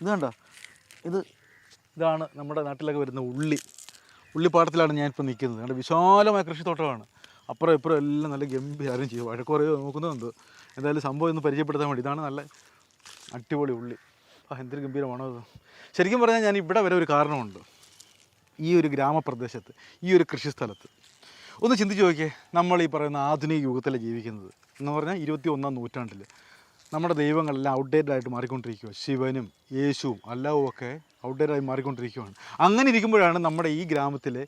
ഇത് കണ്ടോ? ഇത് ഇതാണ് നമ്മുടെ നാട്ടിലൊക്കെ വരുന്ന ഉള്ളി. ഉള്ളിപ്പാടത്തിലാണ് ഞാനിപ്പോൾ നിൽക്കുന്നത് കണ്ടോ വിശാലമായ കൃഷിത്തോട്ടമാണ്. അപ്പുറം ഇപ്പുറം എല്ലാം നല്ല ഗംഭീരം ചെയ്യും. വഴക്കുറയോ നോക്കുന്നുണ്ട് എന്തായാലും സംഭവം ഒന്ന് പരിചയപ്പെടുത്താൻ വേണ്ടി ഇതാണ് നല്ല അടിപൊളി ഉള്ളി. ആ എന്തൊരു ഗംഭീരമാണോ അത് ശരിക്കും പറഞ്ഞാൽ ഞാൻ ഇവിടെ വരെ ഒരു കാരണമുണ്ട്. ഈ ഒരു ഗ്രാമപ്രദേശത്ത് ഈ ഒരു കൃഷിസ്ഥലത്ത്. ഒന്ന് ചിന്തിച്ച് നോക്കിയേ. നമ്മൾ ഈ പറയുന്ന ആധുനിക യുഗത്തിലാണ് ജീവിക്കുന്നത്. എന്ന് പറഞ്ഞാൽ ഇരുപത്തി ഒന്നാം നൂറ്റാണ്ടിൽ നമ്മുടെ ദൈവങ്ങളെല്ലാം ഔട്ട്ഡേറ്റഡ് ആയിട്ട് മാറിക്കൊണ്ടിരിക്കുക ശിവനും യേശുവും അല്ലാവും ഒക്കെ ഔട്ട്ഡേറ്റഡ് ആയി മാറിക്കൊണ്ടിരിക്കുകയാണ് അങ്ങനെ ഇരിക്കുമ്പോഴാണ് നമ്മുടെ ഈ ഗ്രാമത്തിലെ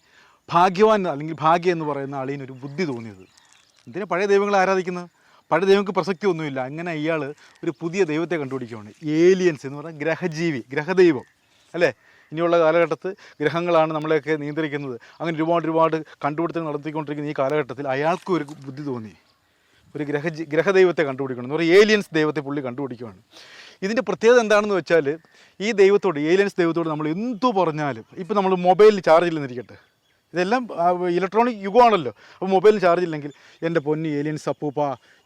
ഭാഗ്യവാൻ അല്ലെങ്കിൽ ഭാഗ്യം എന്ന് പറയുന്ന ആളിനൊരു ബുദ്ധി തോന്നിയത്. എന്തിനാ പഴയ ദൈവങ്ങളെ ആരാധിക്കുന്നത്? പഴയ ദൈവങ്ങൾക്ക് പ്രസക്തി ഒന്നുമില്ല. അങ്ങനെ ഇയാൾ ഒരു പുതിയ ദൈവത്തെ കണ്ടുപിടിക്കുകയാണ് ഏലിയൻസ് എന്ന് പറഞ്ഞാൽ ഗ്രഹജീവി ഗ്രഹദൈവം. അല്ലേ? ഇനിയുള്ള കാലഘട്ടത്ത് ഗ്രഹങ്ങളാണ് നമ്മളെയൊക്കെ നിയന്ത്രിക്കുന്നത്. അങ്ങനെ ഒരുപാട് ഒരുപാട് കണ്ടുപിടുത്തങ്ങൾ നടത്തിക്കൊണ്ടിരിക്കുന്ന ഈ കാലഘട്ടത്തിൽ അയാൾക്കും ഒരു ബുദ്ധി തോന്നി. ഒരു ഗ്രഹ ഗ്രഹദൈവത്തെ കണ്ടുപിടിക്കണം പറയുക ഏലിയൻസ് ദൈവത്തെ പുള്ളി കണ്ടുപിടിക്കുകയാണ് ഇതിന്റെ പ്രത്യേകത എന്താണെന്ന് വെച്ചാൽ ഈ ദൈവത്തോട് ഏലിയൻസ് ദൈവത്തോട് നമ്മൾ എന്തു പറഞ്ഞാലും ഇപ്പോൾ നമ്മൾ മൊബൈലിൽ ചാർജ് ഇല്ലെന്നിരിക്കട്ടെ. ഇതെല്ലാം ഇലക്ട്രോണിക് യുഗമാണല്ലോ. അപ്പോൾ മൊബൈലിന് ചാർജ് ഇല്ലെങ്കിൽ എന്റെ പൊന്നി ഏലിയൻസ് അപ്പൂപ്പ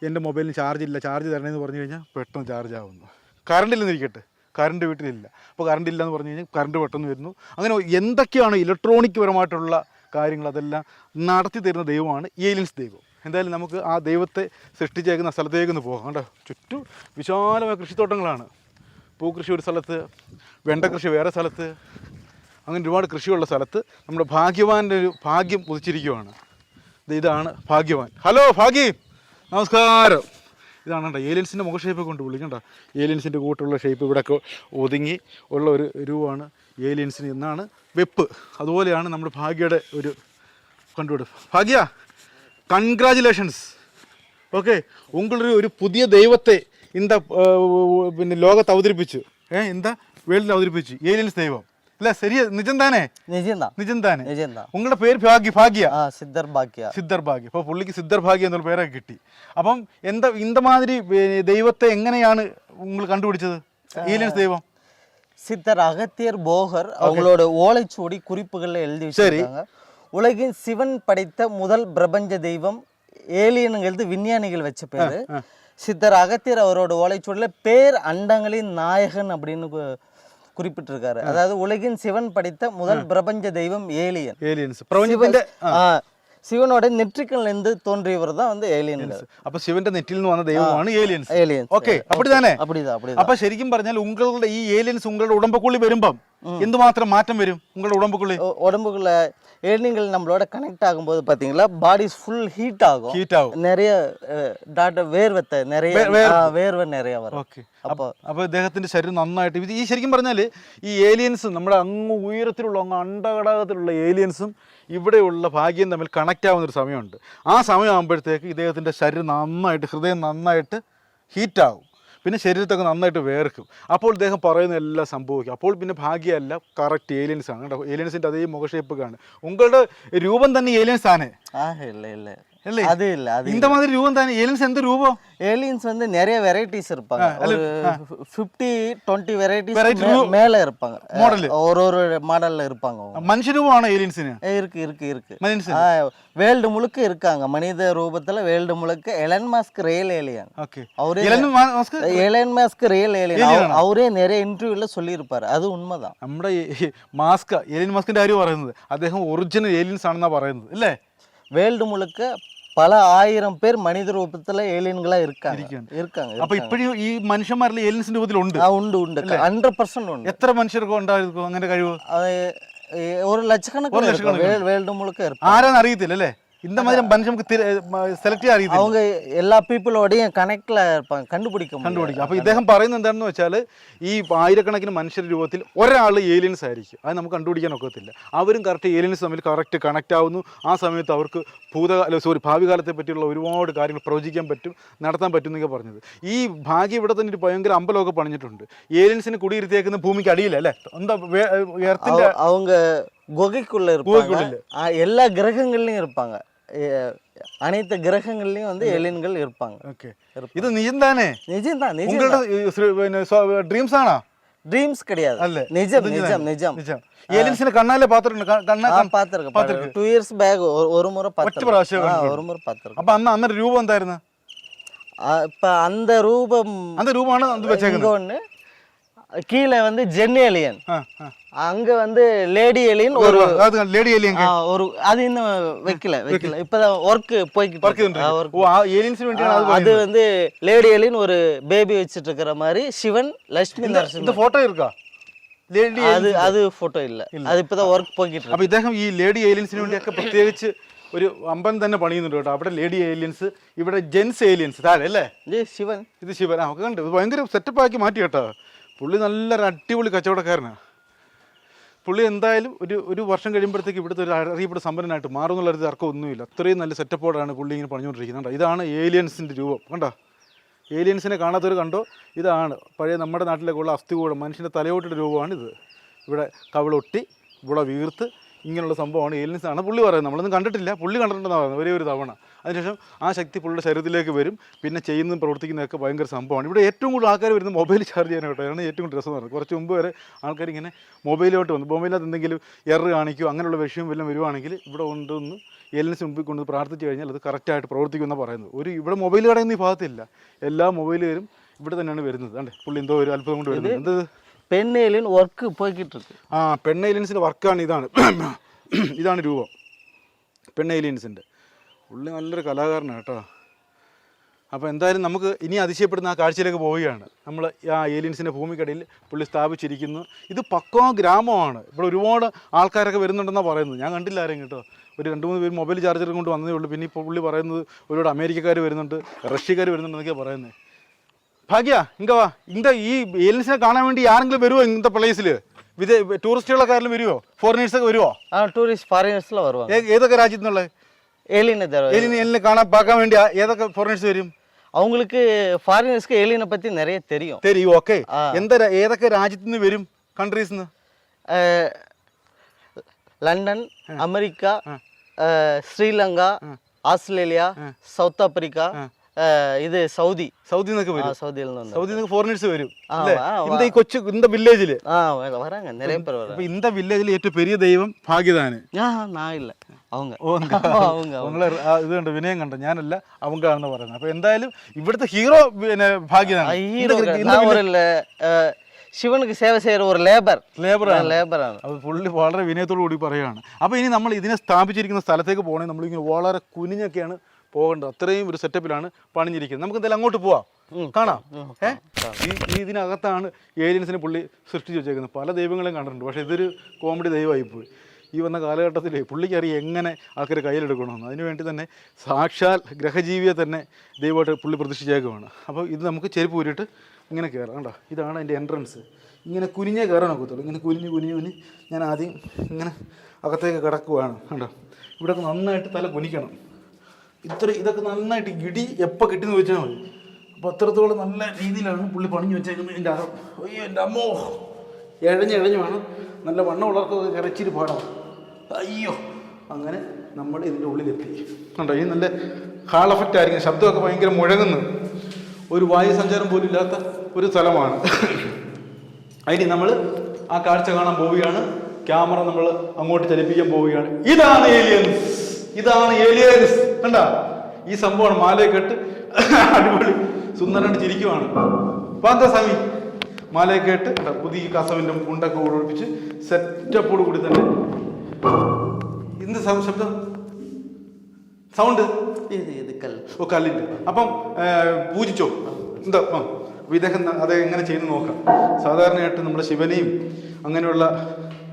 എന്റെ മൊബൈലിന് ചാർജ് ഇല്ല ചാർജ് തരണമെന്ന് പറഞ്ഞു കഴിഞ്ഞാൽ പെട്ടെന്ന് ചാർജ് ആവുന്നു. കറണ്ട് ഇല്ലെന്നിരിക്കട്ടെ. കറണ്ട് വീട്ടിലില്ല. അപ്പോൾ കറണ്ട് ഇല്ല എന്ന് പറഞ്ഞു കഴിഞ്ഞാൽ കറണ്ട് പെട്ടെന്ന് വരുന്നു. അങ്ങനെ എന്തൊക്കെയാണ് ഇലക്ട്രോണിക് പരമായിട്ടുള്ള കാര്യങ്ങൾ അതെല്ലാം നടത്തി തരുന്ന ദൈവമാണ് ഏലിയൻസ് ദൈവം. എന്തായാലും നമുക്ക് ആ ദൈവത്തെ സൃഷ്ടിച്ചേക്കുന്ന സ്ഥലത്തേക്ക് ഒന്ന് പോകാം. കേട്ടോ ചുറ്റും വിശാലമായ കൃഷിത്തോട്ടങ്ങളാണ്. പൂക്കൃഷി ഒരു സ്ഥലത്ത് വെണ്ട കൃഷി വേറെ സ്ഥലത്ത് അങ്ങനെ ഒരുപാട് കൃഷിയുള്ള സ്ഥലത്ത് നമ്മുടെ ഭാഗ്യവാന്റെ ഒരു ഭാഗ്യം ഉദിച്ചിരിക്കുവാണ്. ഇതാണ് ഭാഗ്യവാൻ. ഹലോ ഭാഗ്യ! നമസ്കാരം. ഇതാണ് കേട്ടോ ഏലിയൻസിന്റെ മുഖ ഷേപ്പ് കൊണ്ട് വിളിക്കണ്ട ഏലിയൻസിന്റെ കൂട്ടുള്ള ഷേപ്പ് ഇവിടെയൊക്കെ ഒതുങ്ങി ഉള്ള ഒരു രൂപമാണ് ഏലിയൻസിന് എന്നാണ് വെപ്പ്. അതുപോലെയാണ് നമ്മുടെ ഭാഗ്യയുടെ ഒരു കണ്ടുപിടുത്തം. ഭാഗ്യ! കൺഗ്രാജുലേഷൻസ് ഓക്കെ ഉങ്ങളൊരു ഒരു പുതിയ ദൈവത്തെ ഇന്ത പിന്നെ ലോകത്ത് അവതരിപ്പിച്ചു ഏ എന്താ വേൾഡിൽ അവതരിപ്പിച്ചു ഏലിയൻസ് ദൈവം അല്ല ശരി നിജം താനേ நிஜம்தான் നിജം താനേ நிஜம்தான் ഉങ്ങളുടെ പേര് ഭാഗ്യ ഭാഗ്യ ஆ சித்தர் பாக்கியா സിദ്ധർ ഭാഗ്യ അപ്പോൾ പുള്ളിക്ക് സിദ്ധർ ഭാഗ്യ എന്നുള്ള പേരൊക്കെ കിട്ടി അപ്പം എന്താ இந்த മാതിരി ഏ, ദൈവത്തെ എങ്ങനെയാണ് നിങ്ങൾ കണ്ടുപിടിച്ചത് ഏലിയൻസ് ദൈവം சித்தர் அகத்தியர் போகர் அவங்களோட ஓலைச்சுவடி குறிப்புகள்ல எழுதி வச்சிருக்காங்க உலகின் சிவன் படைத்த முதல் பிரபஞ்ச தெய்வம் ஏலியனுங்கிறது விஞ்ஞானிகள் வச்ச பேரு சித்தர் அகத்தியர் அவரோட ஓலைச்சுவடியில பேர் அண்டங்களின் நாயகன் அப்படின்னு கு- குறிப்பிட்டிருக்காரு அதாவது உலகின் சிவன் படைத்த முதல் பிரபஞ்ச தெய்வம் ஏலியன் ഏലിയൻസ് പ്രപഞ്ചത്തിന്റെ ஆ, சிவனோட நெற்றிக்கல்ல இருந்து தோன்றியவர் தான் வந்து ஏலியன்கள் അപ്പൊ ശിവന്റെ നെറ്റിൽ നിന്ന് വന്ന ദൈവമാണ് ഏലിയൻസ് ஏலியன்ஸ் ഓക്കെ அப்படிதானே அப்படிதான் அப்படிதான் അപ്പൊ ശരിക്കും പറഞ്ഞാൽ ഉങ്ങളുടെ ഈ ഏലിയൻസ് ഉങ്ങളുടെ ഉടമ്പക്കുള്ളി വരുമ്പം എന്തുമാത്രം മാറ്റം വരും ഉങ്ങളുടെ ഉടമ്പക്കുള്ളി உ- உடம்புக்குள்ள ஏலியன்கள் நம்மளோட கனெக்ட் ஆகும்போது பாத்தீங்களா பாடி ஃபுல் ஹீட் ஆகும் ഹീറ്റ് ആവും நிறைய டாட்டா வேர்வத்தை நிறைய ஆ, வேர்வை நிறைய வரும் ഓക്കെ அப்போ അപ്പോൾ ഇദ്ദേഹത്തിന്റെ ശരീരം നന്നായിട്ട് ഇത് ഈ ശരിക്കും പറഞ്ഞാൽ ഈ ഏലിയൻസ് നമ്മുടെ അങ്ങ് ഉയരത്തിലുള്ള അങ്ങ് അണ്ടഘടകത്തിലുള്ള ഏലിയൻസും ഇവിടെയുള്ള ഭാഗ്യം തമ്മിൽ കണക്റ്റ് ആവുന്ന ഒരു സമയമുണ്ട് ആ സമയമാകുമ്പോഴത്തേക്ക് ഇദ്ദേഹത്തിൻ്റെ ശരീരം നന്നായിട്ട് ഹൃദയം നന്നായിട്ട് ഹീറ്റാവും പിന്നെ ശരീരത്തൊക്കെ നന്നായിട്ട് വേർക്കും. അപ്പോൾ ഇദ്ദേഹം പറയുന്ന എല്ലാം സംഭവിക്കും. അപ്പോൾ പിന്നെ ഭാഗ്യമല്ല കറക്റ്റ് ഏലിയൻസ് ആണ്. കേട്ടോ ഏലിയൻസിന്റെ അതേ മുഖ ഷേപ്പ് കാണും ഉങ്ങളുടെ രൂപം തന്നെ ഏലിയൻസ് ആണ്. ആ ഇല്ല ഇല്ല. இல்ல അല്ലേ அது இல்ல அது இந்த மாதிரி രൂപം തന്നെ ഏലിയൻസ് എന്ത് രൂപം ஏலியன்ஸ் வந்து நிறைய வெரைட்டிஸ் இருப்பாங்க ஒரு ஃபிஃப்டி டுவெண்ட்டி வெரைட்டிஸ் Variety மேல இருப்பாங்க model. ஒரு ஒரு மாடல்ல இருப்பாங்க அவங்க. മനുഷ്യരൂപമാണ് ഏലിയൻസിന് ஏ, இருக்கு இருக்கு இருக்கு മനുഷ്യൻ வேர்ல்டு முழுக்க இருக்காங்க மனித ரூபத்துல வேர்ல்டு முழுக்க Elon Musk real alien okay அவரே Musk Elon Musk real alien அவரே நிறைய இன்டர்வியூல சொல்லியிருப்பாரு அது உண்மைதான் നമ്മുടെ ഈ മാസ്ക് ഏലിയൻ മാസ്കിന്റെ കാര്യം പറയുന്നത് അദ്ദേഹം ഒറിജിനൽ ഏലിയൻസ് ആണെന്നാ പറയുന്നത് അല്ലേ வேர்ல்டு முழுக்க பல ஆயிரம் பேர் மனித ரூபத்துல ஏலியன்களா இருக்காங்க ഇരിക്കുകയാണ്. இருக்காங்க അപ്പൊ இருக்காங்க. ഇപ്പോഴും ഈ മനുഷ്യന്മാരിൽ ഏലിയൻസിന്റെ രൂപത്തിലുണ്ട് ஆ, உண்டு உண்டு ஹண்ட்ரட் பர்சன்ட் உண்டு എത്ര മനുഷ്യർക്ക് ഉണ്ടായിരിക്കും അങ്ങനെ കഴിവ് அது, எ, ஒரு லட்சக்கணக்கில் இருக்கும் வேல் வேல்டு முழுக்க இருப்பாங்க ആരാന്ന് അറിയത്തില്ല അല്ലേ இந்த மாதிரி മനുഷ്യ നമുക്ക് സെലക്ട് ചെയ്യാൻ അറിയത്തില്ല அவங்க எல்லா பீப்புளோடையும் கனெக்ட்ல இருப்பாங்க கண்டுபிடிக்க முடியும் കണ്ടുപിടിക്കും അപ്പോൾ ഇദ്ദേഹം പറയുന്നത് എന്താണെന്ന് വെച്ചാൽ ഈ ആയിരക്കണക്കിന് മനുഷ്യരുടെ രൂപത്തിൽ ഒരാൾ ഏലിയൻസ് ആയിരിക്കും അത് നമുക്ക് കണ്ടുപിടിക്കാൻ ഒക്കത്തില്ല അവരും കറക്റ്റ് ഏലിയൻസ് തമ്മിൽ കറക്റ്റ് കണക്റ്റ് ആവുന്നു ആ സമയത്ത് അവർക്ക് ഭൂതകാല സോറി ഭാവി കാലത്തെ പറ്റിയുള്ള ഒരുപാട് കാര്യങ്ങൾ പ്രവചിക്കാൻ പറ്റും നടത്താൻ പറ്റും എന്നൊക്കെ പറഞ്ഞത് ഈ ഭാഗ്യം ഇവിടെ തന്നെ ഒരു ഭയങ്കര അമ്പലമൊക്കെ പണിഞ്ഞിട്ടുണ്ട് ഏലിയൻസിന് കുടിയിരുത്തിയേക്കുന്ന ഭൂമിക്ക് അടിയില്ല അല്ലേ എന്താ എർത്തിന്റെ அவ- அவங்க குகைக்குள்ள இருப்பாங்க குகைக்குள்ள. ஆ, எல்லா கிரகங்கள்லயும் இருப்பாங்க எ, அனைத்து கிரகங்கள்லயும் வந்து ஏலியன்கள் இருப்பாங்க ഓക്കെ ഇത് നിജം താനേ நிஜம்தான் நிஜம் ഉങ്ങളുടെ ഈ ശ്രീ- പിന്നെ ഡ്രീംസ് ആണോ ட்ரீம்ஸ் கிடையாது അല്ലേ நிஜம் ഇത് நிஜம் நிஜம் നിജം ഏലിയൻസിനെ കണ്ണാലെ പാത്രമുണ്ട് കണ്ണ ஆ பாத்துருக்கேன் டூ இயர்ஸ் பேக் ஒரு முறை പ്രാവശ്യം பார்த்துருக்கேன் കണ്ടിട്ടുണ്ട്. ஒரு முறை பார்த்துருக்கேன் അപ്പൊ അന്ന് അന്നൊരു രൂപം എന്തായിരുന്നു இப்ப அந்த ரூபம் അന്ന് രൂപമാണ് അത് വെച്ചേക്കുന്നത് இங்க ஒண்ணு கீழே வந்து ஜென் ஏலியன் அங்க வந்து லேடி ஏலியன் ஒரு லேடி ஏலியன் ஒரு அது இன்னும் வைக்கல வைக்கல இப்பதான் ஒர்க் போய்கிட்டு அது வந்து லேடி ஏலியன் ஒரு பேபி வச்சிட்டு இருக்கிற மாதிரி சிவன் லட்சுமி நரசிம்மன் இந்த போட்டோ இருக்கா അത് അത് ഫോട്ടോ ഇല്ല അതിപ്പോ വർക്ക് പോക്കിട്ട് അപ്പൊ ഇദ്ദേഹം ഈ ലേഡി ഏലിയൻസിന് വേണ്ടിയൊക്കെ പ്രത്യേകിച്ച് ഒരു അമ്പൻ തന്നെ പണിയുന്നുണ്ട് കേട്ടോ അവിടെ ലേഡി ഏലിയൻസ് ഇവിടെ ജെൻസ് ഏലിയൻസ് താഴെ അല്ലേ ശിവൻ ഇത് ശിവൻ ആ കണ്ട് ഭയങ്കര സെറ്റപ്പ് ആക്കി മാറ്റി കേട്ടോ പുള്ളി നല്ലൊരു അടിപൊളി കച്ചവടക്കാരനാണ് പുള്ളി എന്തായാലും ഒരു ഒരു വർഷം കഴിയുമ്പോഴത്തേക്ക് ഇവിടുത്തെ ഒരു അറിയപ്പെട്ട സമ്പന്നനായിട്ട് മാറും എന്നുള്ളൊരു തർക്കം ഒന്നുമില്ല. അത്രയും നല്ല സെറ്റപ്പോടാണ് പുള്ളി ഇങ്ങനെ പറഞ്ഞുകൊണ്ടിരിക്കുന്നത്. കണ്ടോ? ഇതാണ് ഏലിയൻസിന്റെ രൂപം. കണ്ടോ? ഏലിയൻസിനെ കാണാത്തവർ കണ്ടോ? ഇതാണ് പഴയ നമ്മുടെ നാട്ടിലേക്കുള്ള അസ്ഥികൂടം. മനുഷ്യന്റെ തലയോട്ടിയുടെ രൂപമാണിത്. ഇവിടെ കവിളൊട്ടി ഇവിടെ വീർത്ത് ഇങ്ങനെയുള്ള സംഭവമാണ് ഏലിയൻസ് ആണ് പുള്ളി പറയുന്നത്. നമ്മളൊന്നും കണ്ടിട്ടില്ല. പുള്ളി കണ്ടിട്ടുണ്ടെന്ന് പറയുന്നത്. ഒരേ ഒരു തവണ. അതിനുശേഷം ആ ശക്തി പുള്ളിയുടെ ശരീരത്തിലേക്ക് വരും. പിന്നെ ചെയ്യുന്നതും പ്രവർത്തിക്കുന്നതൊക്കെ ഭയങ്കര സംഭവമാണ്. ഇവിടെ ഏറ്റവും കൂടുതൽ ആൾക്കാർ വരുന്നത് മൊബൈൽ ചാർജ് ചെയ്യാനായിട്ടോ അതാണ് ഏറ്റവും കൂടുതൽ രസം എന്ന് പറയുന്നത്. കുറച്ച് മുമ്പ് വരെ ആൾക്കാർ ഇങ്ങനെ മൊബൈലിലോട്ട് വന്നു. മൊബൈലിനകത്ത് എന്തെങ്കിലും എറർ കാണിക്കുകയോ അങ്ങനെയുള്ള വിഷയം വല്ലതും വരുവാണെങ്കിൽ ഇവിടെ കൊണ്ടുവന്ന് ഏലിയൻസ് മുമ്പിൽ കൊണ്ട് പ്രാർത്ഥിച്ച് കഴിഞ്ഞാൽ അത് കറക്റ്റായിട്ട് പ്രവർത്തിക്കുമെന്ന് പറയുന്നത്. ഒരു ഇവിടെ മൊബൈൽ കടയൊന്നും ഈ ഭാഗത്തില്ല എല്ലാ മൊബൈലുകാരും ഇവിടെ തന്നെയാണ് വരുന്നത്. അല്ലേ പുള്ളി എന്തോ ഒരു അത്ഭുതം കൊണ്ട് വരുന്നത്. എന്ത് பெண் ஏலியன் ஒர்க் போய்கிட்டு இருக்கு ആ പെൺ ഏലിയൻസിൻ്റെ വർക്കാണ് ഇതാണ് ഇതാണ് രൂപം പെൺ ഏലിയൻസിൻ്റെ പുള്ളി നല്ലൊരു കലാകാരനാണ് കേട്ടോ അപ്പോൾ എന്തായാലും നമുക്ക് ഇനി അതിശയപ്പെടുന്ന ആ കാഴ്ചയിലേക്ക് പോവുകയാണ് നമ്മൾ ആ ഏലിയൻസിൻ്റെ ഭൂമിക്കടിയിൽ പുള്ളി സ്ഥാപിച്ചിരിക്കുന്നു ഇത് പക്കോ ഗ്രാമമാണ് ഇവിടെ ഒരുപാട് ആൾക്കാരൊക്കെ വരുന്നുണ്ടെന്നാണ് പറയുന്നത് ഞാൻ കണ്ടില്ല ആരെയും കേട്ടോ ഒരു രണ്ട് മൂന്ന് പേര് മൊബൈൽ ചാർജർ കൊണ്ട് വന്നതേ ഉള്ളൂ പിന്നെ ഇപ്പോൾ പുള്ളി പറയുന്നത് ഒരുപാട് അമേരിക്കക്കാർ വരുന്നുണ്ട് റഷ്യക്കാർ വരുന്നുണ്ടെന്നൊക്കെയാണ് പറയുന്നത് ഭാഗ്യ ഇങ്കവാ ഇന്റെ ഈ ഏലിയൻസിനെ കാണാൻ വേണ്ടി ആരെങ്കിലും വരുമോ ഇന്നത്തെ പ്ലേസിൽ ടൂറിസ്റ്റുകളൊക്കെ ആരെങ്കിലും വരുമോ ഫോറിനേഴ്സ് ഒക്കെ വരുമോ ആ ടൂറിസ്റ്റ് ഫോറിനേഴ്സിലെ വരുവാ. ഏതൊക്കെ രാജ്യത്തുള്ള ஏலியனை தடவை കാണാൻ പാക്കാൻ വേണ്ടി ഏതൊക്കെ ഫോറിനേഴ്സ് വരും? അവങ്ങൾക്ക് ഫോറിനേഴ്സ് ஏலியனை പറ്റി നിറയെ തരും തരും ഓക്കെ എന്താ ഏതൊക്കെ രാജ്യത്തു നിന്ന് വരും കൺട്രീസ് നിന്ന് அஹ், லண்டன் அமெரிக்கா அஹ், ஸ்ரீலங்கா ஆஸ்திரேலியா ഇത് സൗദി. സൗദി നിന്നൊക്കെ സൗദി ഫോറിനേഴ്സ് വരും. ഈ കൊച്ചു ഇന്ത വില്ലേജിൽ ഇന്ത വില്ലേജിൽ ഏറ്റവും പെരിയ ദൈവം ഭാഗ്യതാണ് ഇല്ല. വിനയം കണ്ട? ഞാനല്ല അവങ്ക ആണെന്ന് പറയുന്നത്. അപ്പൊ എന്തായാലും ഇവിടുത്തെ ഹീറോ പിന്നെ ഭാഗ്യദാന. ശിവനുക്ക് സേവ ചെയ്യുന്ന ഒരു ലേബർ ലേബറാണ് ലേബറാണ് അത് പുള്ളി വളരെ വിനയത്തോടു കൂടി പറയുകയാണ് അപ്പൊ ഇനി നമ്മൾ ഇതിനെ സ്ഥാപിച്ചിരിക്കുന്ന സ്ഥലത്തേക്ക് പോകണമെങ്കിൽ നമ്മളിങ്ങനെ വളരെ കുനിഞ്ഞൊക്കെയാണ് പോകേണ്ടത്. അത്രയും ഒരു സെറ്റപ്പിലാണ് പണിഞ്ഞിരിക്കുന്നത്. നമുക്ക് എന്തായാലും അങ്ങോട്ട് പോവാം. കാണാം. ഏ? ഈ ഇതിനകത്താണ് ഏലിയൻസിനെ പുള്ളി സൃഷ്ടിച്ച് വെച്ചേക്കുന്നത്. പല ദൈവങ്ങളെയും കണ്ടിട്ടുണ്ട്. പക്ഷേ ഇതൊരു കോമഡി ദൈവമായിപ്പോയി. ഈ വന്ന കാലഘട്ടത്തിൽ പുള്ളിക്ക് അറിയാം എങ്ങനെ ആൾക്കാർ കയ്യിലെടുക്കണമെന്ന്. അതിനുവേണ്ടി തന്നെ സാക്ഷാൽ ഗ്രഹജീവിയെ തന്നെ ദൈവമായിട്ട് പുള്ളി പ്രതിഷ്ഠിച്ചേക്കുവാണ്. അപ്പോൾ ഇത് നമുക്ക് ചെരുപ്പ് ഊരിയിട്ട് ഇങ്ങനെ കയറാം കേട്ടോ ഇതാണ് അതിന്റെ എൻട്രൻസ് ഇങ്ങനെ കുനിഞ്ഞേ കയറാൻ ഒക്കത്തുള്ളൂ. ഇങ്ങനെ കുനിഞ്ഞ് കുനിഞ്ഞ് കുനിഞ്ഞ് ഞാൻ ആദ്യം ഇങ്ങനെ അകത്തേക്ക് കിടക്കുവാണ്. കണ്ടോ? ഇവിടെ നന്നായിട്ട് തല കുനിക്കണം. ഇത്ര ഇതൊക്കെ നന്നായിട്ട് ഇടി എപ്പോൾ കിട്ടിയെന്ന് വെച്ചാൽ മതി. അപ്പോൾ അത്രത്തോളം നല്ല രീതിയിലാണ് പുള്ളി പണിഞ്ഞു വെച്ചേക്കുന്നത്. എന്റെ അറ അയ്യോ എന്റെ അമ്മോ. എഴഞ്ഞ് വേണം. നല്ല വണ്ണം ഉള്ളവർക്കൊക്കെ കിടച്ചിരി പാടാം. അയ്യോ. അങ്ങനെ നമ്മൾ ഇതിന്റെ ഉള്ളിലെത്തി. കണ്ടോ ഈ നല്ല ഹാൾ എഫക്റ്റ് ആയിരിക്കും. ശബ്ദമൊക്കെ ഭയങ്കര മുഴങ്ങുന്നു. ഒരു വായു സഞ്ചാരം പോലും ഇല്ലാത്ത ഒരു സ്ഥലമാണ്. അതിന് നമ്മൾ ആ കാഴ്ച കാണാൻ പോവുകയാണ്. ക്യാമറ നമ്മൾ അങ്ങോട്ട് ചലിപ്പിക്കാൻ പോവുകയാണ്. ഇതാണ് ഏലിയൻസ് ഇതാണ് ഏലിയൻസ് കണ്ട? ഈ സംഭവമാണ് മാലയെ കേട്ട് അടിപൊളി സുന്ദരനായിട്ട് ചിരിക്കുവാണ്. അപ്പൊ എന്താ സ്വാമി? മാലയെ കേട്ട് പുതിയ കസവിന്റെ മുണ്ടൊക്കെ ഓടിപ്പിച്ച് സെറ്റപ്പോട് കൂടി തന്നെ. എന്ത് ശബ്ദം? സൗണ്ട്? ഓ കല്ലിന്റെ അപ്പം പൂജിച്ചോ? എന്താ വിദേഹം അത് എങ്ങനെ ചെയ്യുന്നു നോക്കാം. സാധാരണയായിട്ട് നമ്മുടെ ശിവനെയും അങ്ങനെയുള്ള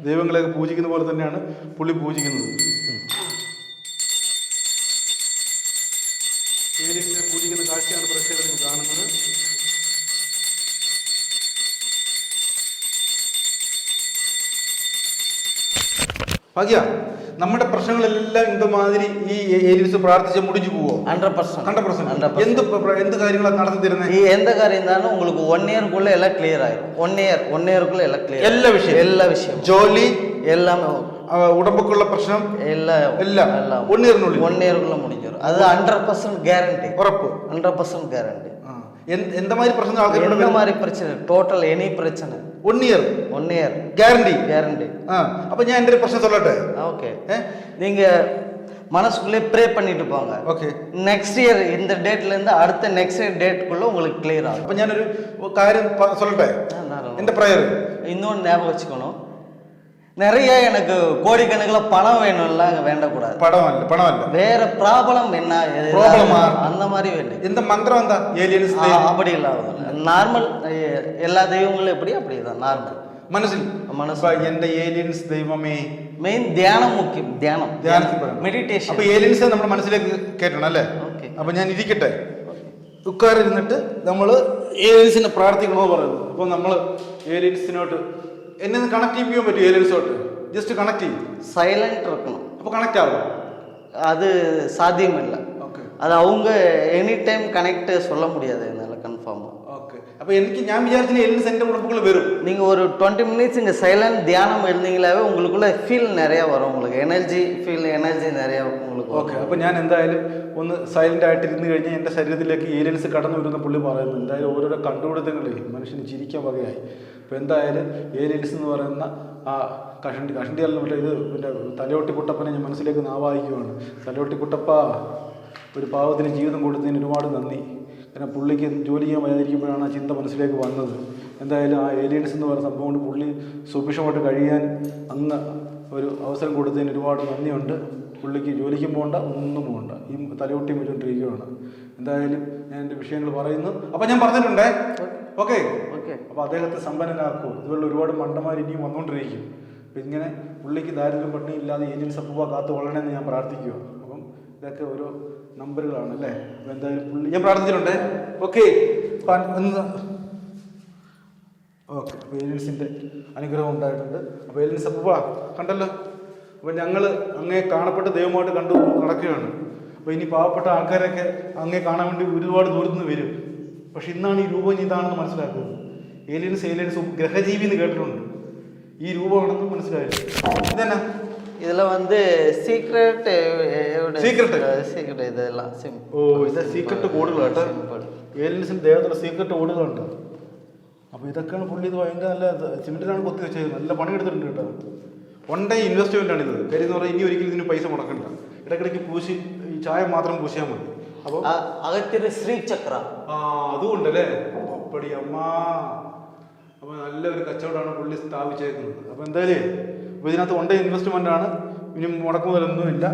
ദൈവങ്ങളെയൊക്കെ പൂജിക്കുന്ന പോലെ തന്നെയാണ് പുള്ളി പൂജിക്കുന്നത്. ഭാഗ്യ നമ്മുടെ പ്രശ്നങ്ങളെല്ലാം ഇതുമാതിരി ഈ ഏലിയൻസ് പ്രാർത്ഥിച്ച് മുടിഞ്ഞു പോവോ ஹண்ட்ரட் பர்சன்ட் ഹൺഡ്രഡ് പെർസെന്റ് എന്ത് പ്ര- എന്ത് കാര്യങ്ങളാണ് നടത്തി തരുന്നത് நீ எந்த காரியம் இருந்தாலும் உங்களுக்கு ஒன் இயர்க்குள்ள எல்லாம் கிளியர் ஆயிரும் ஒன் இயர் ஒன் இயர்க்குள்ள எல்லாம் கிளியர் എല്ലാ വിഷയം எல்லா விஷயம் ജോലി எல்லாமே ആ, ഉടമ്പക്കുള്ള പ്രശ്നം எல்லாம் എല്ലാം எல்லாம் one year നുള്ളിൽ ஒன் இயர்க்குள்ள முடிஞ்சிடும் அது ஹண்ட்ரட் பர்சன்ட் கேரண்டி ഉറപ്പ് ஹண்ட்ரட் பர்சன்ட் கேரண்டி எந்த மாதிரி பிரச்சனை ஆல்ரெடி எந்த மாதிரி பிரச்சனை? டோட்டல் எனி பிரச்சனை. One year one year guarantee guarantee ஆ அப்போ ஞான் இந்த பிரச்சனை சொல்லட்டே. ஓகே நீங்கள் மனசுக்குள்ளே ப்ரே பண்ணிட்டு போங்க. ஓகே நெக்ஸ்ட் ഇയർ இந்த டேட்லேருந்து அடுத்த நெக்ஸ்ட் இயர் ഡേറ്റ്ക്കുള്ള உங்களுக்கு ക്ലിയർ ആകും അപ്പോൾ ഞാനൊരു കാര്യം சொல்லട്ടെ എന്താണ് இந்த പ്രയർ இன்னொன்று ஞாபகம் வச்சுக்கணும். நிறைய எனக்கு கோடிக்கணக்கில் பணம் வேணும்லாம் அங்கே வேண்டக்கூடாது പടമല്ല പണമല്ല வேற ப்ராப்ளம் என்ன எது Problem ஆ? அந்த மாதிரி வேண்டும் എന്താ മന്ത്രം എന്താ ഏലിയൻസ് ஆ, அப்படி இல்லாத நார்மல் எல்லா தெய்வங்களும் எப்படி அப்படிதான் நார்மல் മനസ്സിൽ മനസ്സിൽ. അപ്പൊ എന്റെ ഏലിയൻസ് ദൈവമേ மெயின் தியானம் முக்கியம் தியானம் ധ്യാനത്തിൽ പറയണം. மெடிடேஷன் അപ്പൊ ഏലിയൻസ് നമ്മുടെ മനസ്സിലേക്ക് കേട്ടണം അല്ലേ ഓക്കെ അപ്പൊ ഞാൻ ഇരിക്കട്ടെ ഉക്കാറിരുന്നിട്ട് നമ്മൾ ഏലിയൻസിനെ പ്രാർത്ഥിക്കണമെന്ന് പറയുന്നത് അപ്പോൾ നമ്മൾ ഏലിയൻസിനോട്ട് എന്നെ ഒന്ന് കണക്ട് ചെയ്യാൻ പറ്റും ഏലിയൻസോട്ട് ജസ്റ്റ് കണക്ട് ചെയ്യും சைலண்ட் இருக்கணும் അപ്പൊ കണക്ട് ആവും அது சாத்தியம் இல்லை ഓക്കെ அது அவங்க எனி டைம் கனெக்ட் சொல்ல முடியாது என்னால் கன்ஃபார்மாக ഓക്കെ അപ്പൊ എനിക്ക് ഞാൻ വിചാരിച്ച ഏലിയൻസ് എന്റെ ഉടമ്പുകൾ വരും நீங்கள் ஒரு டுவெண்ட்டி மினிட்ஸ் இங்கே சைலண்ட் தியானம் இருந்தீங்களாவே உங்களுக்குள்ள ஃபீல் நிறையா வரும் உங்களுக்கு எனர்ஜி ஃபீல் எனர்ஜி நிறையா உங்களுக்கு ഓക്കെ അപ്പൊ ഞാൻ എന്തായാലും ഒന്ന് സൈലന്റ് ആയിട്ട് ഇരുന്ന് കഴിഞ്ഞാൽ എന്റെ ശരീരത്തിലേക്ക് ഏലിയൻസ് കടന്നു വരുന്ന പുള്ളി പറയുന്നു എന്തായാലും ഓരോരോ കണ്ടുപിടുത്തങ്ങളെ മനുഷ്യന് ചിരിക്കാൻ വകയായി അപ്പൊ എന്തായാലും ഏലിയൻസ് എന്ന് പറയുന്ന ആ കഷണ്ടി കഷണ്ടി അല്ല മറ്റേ ഇത് പിന്നെ തലയോട്ടി കുട്ടപ്പനെ ഞാൻ മനസ്സിലേക്ക് നാവായിക്കുവാണ് തലയോട്ടി കുട്ടപ്പ ഒരു പാവത്തിന് ജീവിതം കൊടുത്തതിന് ഒരുപാട് നന്ദി കാരണം പുള്ളിക്ക് ജോലി ചെയ്യാൻ വയ്യാതിരിക്കുമ്പോഴാണ് ആ ചിന്ത മനസ്സിലേക്ക് വന്നത്. എന്തായാലും ആ ഏലിയൻസ് എന്ന് പറയുന്ന സംഭവം കൊണ്ട് പുള്ളി സുഭിക്ഷമായിട്ട് കഴിയാൻ അന്ന് ഒരു അവസരം കൊടുത്തതിന് ഒരുപാട് നന്ദിയുണ്ട്. പുള്ളിക്ക് ജോലിക്കും പോകണ്ട ഒന്നും പോകണ്ട ഈ തലയൊട്ടി വെച്ചുകൊണ്ടിരിക്കുകയാണ് എന്തായാലും ഞാൻ എന്റെ വിഷയങ്ങൾ പറയുന്നു. അപ്പം ഞാൻ പറഞ്ഞിട്ടുണ്ടേ? ഓക്കെ? ഓക്കെ. അപ്പോൾ അദ്ദേഹത്തെ സമ്പന്നനാക്കും ഇതുപോലെ ഒരുപാട് മണ്ടന്മാർ ഇനിയും വന്നുകൊണ്ടിരിക്കും അപ്പം ഇങ്ങനെ പുള്ളിക്ക് ദാരിദ്ര്യം പട്ടിണി ഇല്ലാതെ ഏലിയൻസ് അപ്പൂവ കാത്തു വളരണമെന്ന് ഞാൻ പ്രാർത്ഥിക്കുക അപ്പം ഇതൊക്കെ ഓരോ നമ്പറുകളാണ് അല്ലേ? അപ്പം എന്തായാലും പുള്ളി ഞാൻ പ്രാർത്ഥിച്ചിട്ടുണ്ട്. ഓക്കെ ഓക്കെ അപ്പോൾ അനുഗ്രഹം ഉണ്ടായിട്ടുണ്ട്. അപ്പോൾ ഏലിയൻസ് അപ്പൂവ കണ്ടല്ലോ? അപ്പോൾ ഞങ്ങൾ അങ്ങേ കാണപ്പെട്ട ദൈവമായിട്ട് കണ്ടു നടക്കുകയാണ്. അപ്പോൾ ഇനി പാവപ്പെട്ട ആൾക്കാരൊക്കെ അങ്ങേ കാണാൻ വേണ്ടി ഒരുപാട് ദൂരത്ത് നിന്ന് വരും. പക്ഷെ ഇന്നാണ് ഈ രൂപം ഇതാണെന്ന് മനസ്സിലാക്കുന്നത്. ഏലിയൻസ് ഏലിയൻസ് ഗ്രഹജീവി എന്ന് കേട്ടിട്ടുണ്ട്. ഈ രൂപമാണെന്ന് മനസ്സിലായില്ല. ഇതെന്നാ. இதில் வந்து சீக்ரெட் Secret? சீக்ரெட் இதெல்லாம் சிம் ഓ ഇത് സീക്രട്ട് കോഡുകൾ കേട്ടോ സിമ്പിൾ ഏലിയൻസിന് ദേഹത്തുള്ള സീക്രട്ട് കോഡുകളുണ്ട് അപ്പോൾ ഇതൊക്കെയാണ് പുള്ളി ഇത് ഭയങ്കര നല്ല സിമെന്റിലാണ് കൊത്തി വെച്ചത് നല്ല പണി എടുത്തിട്ടുണ്ട് കേട്ടോ വൺ ടൈം ഇൻവെസ്റ്റ്മെന്റ് ആണ് ഇത് കാര്യം എന്ന് പറഞ്ഞാൽ ഇനി ഒരിക്കലും ഇതിന് പൈസ മുടക്കണ്ട ഇടയ്ക്കിടയ്ക്ക് പൂശി ഈ ചായ മാത്രം പൂശിയാൽ മതി അപ്പോൾ அகத்திரு ஸ்ரீ சக்ரா ആ അതുകൊണ്ടല്ലേ അപ്പടി അമ്മ അപ്പോൾ നല്ലൊരു കച്ചവടമാണ് പുള്ളി സ്ഥാപിച്ചേക്കുന്നത് അപ്പോൾ എന്തായാലും അപ്പോൾ ഇതിനകത്ത് ഒണ്ടേ ഇൻവെസ്റ്റ്മെന്റ് ആണ്. ഇനി മുടക്കുമുതലൊന്നുമില്ല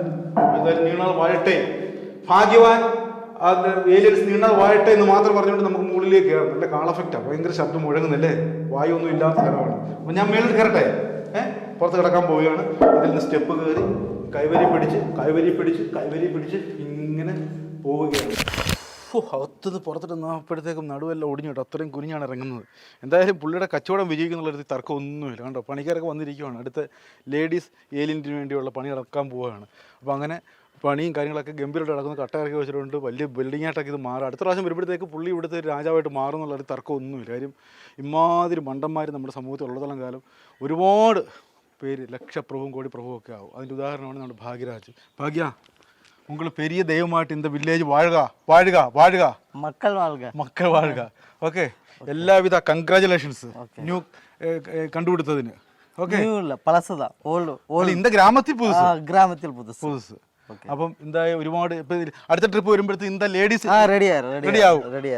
എന്തായാലും നീണാൾ വാഴട്ടെ. ഭാഗ്യവാൻ അത് ഏലിയൻസ് നീണാൾ വാഴട്ടെ എന്ന് മാത്രം പറഞ്ഞുകൊണ്ട് നമുക്ക് മുകളിലേക്ക് കയറാം. നല്ല കാളഫക്റ്റാണ് ഭയങ്കര ശബ്ദം മുഴങ്ങുന്നില്ലേ? വായു ഒന്നും ഇല്ലാത്ത സ്ഥലമാണ്. അപ്പോൾ ഞാൻ മേളിൽ കയറട്ടെ? ഏഹ് പുറത്ത് കിടക്കാൻ പോവുകയാണ്. ഇതിൽ നിന്ന് സ്റ്റെപ്പ് കയറി കൈവരി പിടിച്ച് കൈവരി പിടിച്ച് കൈവരി പിടിച്ച് ഇങ്ങനെ പോവുകയാണ്. അകത്തത് പുറത്തിട്ട് നിന്നപ്പോഴത്തേക്കും നടുവെല്ലാം ഒടിഞ്ഞു കേട്ടോ. അത്രയും കുനിഞ്ഞാണ് ഇറങ്ങുന്നത്. എന്തായാലും പുള്ളിയുടെ കച്ചവടം വിജയിക്കുന്നുള്ളൊരു തർക്കം ഒന്നുമില്ല കണ്ടോ? പണിക്കാരൊക്കെ വന്നിരിക്കുവാണ്. അടുത്ത ലേഡീസ് ഏലിയന്റിന് വേണ്ടിയുള്ള പണി നടക്കാൻ പോവുകയാണ്. അപ്പോൾ അങ്ങനെ പണിയും കാര്യങ്ങളൊക്കെ ഗംഭീരമായിട്ട് നടക്കുന്നു. കട്ടകറക്കി വെച്ചിട്ടുണ്ട്. വലിയ ബിൽഡിംഗ് ഇത് മാറും. അടുത്ത പ്രാവശ്യം വരുമ്പോഴത്തേക്ക് പുള്ളി ഇവിടുത്തെ രാജാവായിട്ട് മാറും എന്നുള്ളൊരു തർക്കമൊന്നുമില്ല കാര്യം ഇമാതിരി മണ്ടന്മാർ നമ്മുടെ സമൂഹത്തിൽ ഉള്ളതളം കാലം ഒരുപാട് പേര് ലക്ഷപ്രഭുവും കോടി പ്രഭുവും ഒക്കെ ആവും. അതിന്റെ ഉദാഹരണമാണ് നമ്മുടെ ഭാഗ്യരാജ്. ഭാഗ്യ உங்களை பெரிய தெய்வமாட்டு இந்த வில்லேஜ் வாழ்கா வாழ்கா வாழ்கா மக்கள் வாழ்க மக்கள் വാഴുക. ഓക്കെ എല്ലാവിധ കൺഗ്രാചുലേഷൻസ് ന്യൂ കണ്ടുപിടുത്തതിന് ഓക്കെ പഴസത ഓൾഡ് ഓൾഡ് ഇന്ന ഗ്രാമത്തിൽ പുതുസ്. ഗ്രാമത്തിൽ പുതുസ്. പുതുസ്. അപ്പം എന്താ ഒരുപാട് അടുത്ത ട്രിപ്പ് വരുമ്പോഴത്തേക്ക് ഇന്ത ലേഡീസ് റെഡി റെഡി ആവും. റെഡി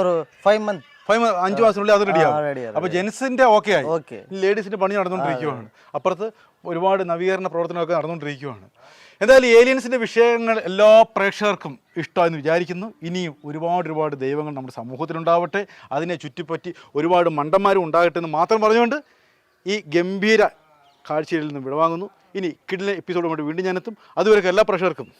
ഒരു ഫൈവ് മന്ത് ഫൈവ് അഞ്ച് മാസത്തിനുള്ളിൽ അത് റെഡിയാവും അപ്പൊ ജെൻസിന്റെ ഓക്കെ ആയി. ലേഡീസിന്റെ പണി നടന്നുകൊണ്ടിരിക്കുവാണ്. അപ്പുറത്ത് ഒരുപാട് നവീകരണ പ്രവർത്തനമൊക്കെ നടന്നുകൊണ്ടിരിക്കുവാണ്. എന്തായാലും ഏലിയൻസിന്റെ വിഷയങ്ങൾ എല്ലാ പ്രേക്ഷകർക്കും ഇഷ്ടമെന്ന് വിചാരിക്കുന്നു. ഇനിയും ഒരുപാട് ഒരുപാട് ദൈവങ്ങൾ നമ്മുടെ സമൂഹത്തിലുണ്ടാവട്ടെ. അതിനെ ചുറ്റിപ്പറ്റി ഒരുപാട് മണ്ടന്മാരും ഉണ്ടാകട്ടെ എന്ന് മാത്രം പറഞ്ഞുകൊണ്ട് ഈ ഗംഭീര കാഴ്ചയിൽ നിന്ന് വിടവാങ്ങുന്നു. ഇനി കിഡിലെ എപ്പിസോഡുമായിട്ട് വീണ്ടും ഞാനെത്തും. അതുവരെ എല്ലാ പ്രേക്ഷകർക്കും.